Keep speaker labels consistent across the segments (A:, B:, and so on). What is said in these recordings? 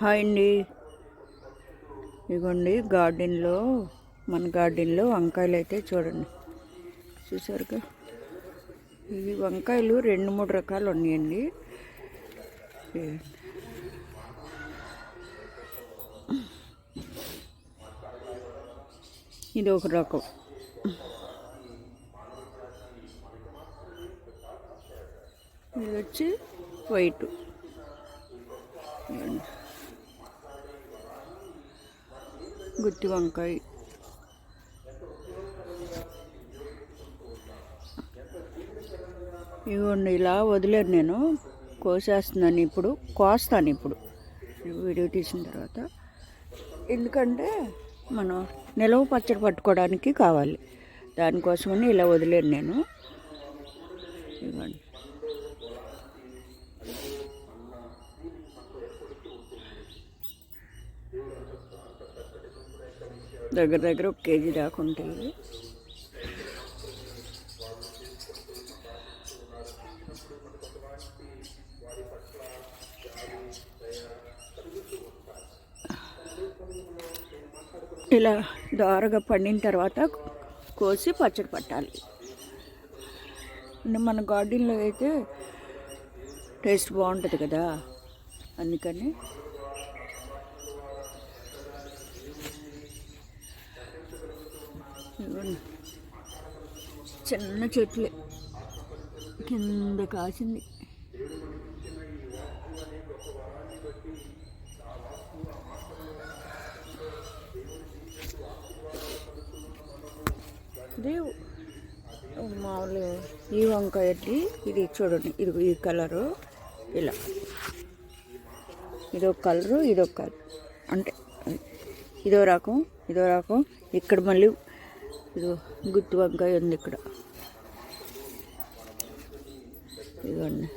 A: Hi అండి. ఇదిగోండి గార్డెన్లో మన గార్డెన్లో వంకాయలు అయితే చూడండి. చూసారుగా? ఇవి వంకాయలు రెండు మూడు రకాలు ఉన్నాయండి. ఇది ఒక రకం. ఇది వచ్చి వైట్. గుత్తి వంకాయ. ఇవ్వండి ఇలా వదిలేను నేను. కోసేస్తున్నాను ఇప్పుడు కోస్తాను ఇప్పుడు. వీడియో తీసిన తర్వాత. ఎందుకంటే మనం నిలవ పచ్చడి పట్టుకోవడానికి కావాలి. దానికోసమని ఇలా వదిలేను నేను. ఇవ్వండి. దగ్గర దగ్గర ఒక కేజీ దాకా ఉంటాయి ఇలా దారగా పండిన తర్వాత కోసి పచ్చడి పట్టాలి. అంటే మన గార్డెన్లో అయితే టేస్ట్ బాగుంటుంది కదా. అందుకని చిన్న చెట్లే. కింద కాసింది. ఇది మామూలు ఈ వంకాయ ఇది చూడండి ఇది ఈ కలరు. ఇలా. ఇదో కలరు ఇదో కలర్. అంటే ఇదో రకం ఇదో రకం. ఇక్కడ మళ్ళీ ఇది గుత్తి వంకాయ ఉంది ఇక్కడ. ఇదిగోండి.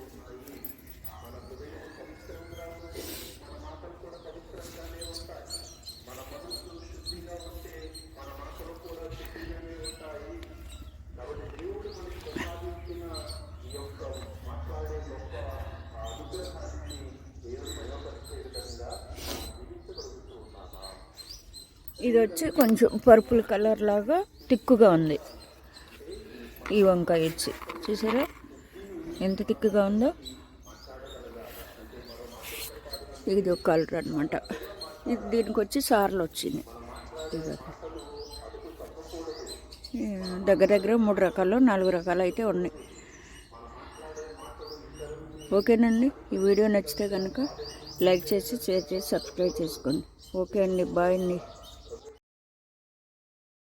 A: ఇది వచ్చి కొంచెం పర్పుల్ కలర్ లాగా తిక్కుగా ఉంది. ఈ వంకాయ వచ్చి చూసారా? ఎంత తిక్కుగా ఉందో? ఇది ఒక కలర్ అనమాట ఇది దీనికి వచ్చి సార్లు వచ్చింది దగ్గర దగ్గర మూడు రకాలు నాలుగు రకాలు అయితే ఉన్నాయి. ఓకేనండి? ఈ వీడియో నచ్చితే కనుక లైక్ చేసి షేర్ చేసి సబ్స్క్రైబ్ చేసుకోండి. ఓకే అండి. బాయ్ అండి.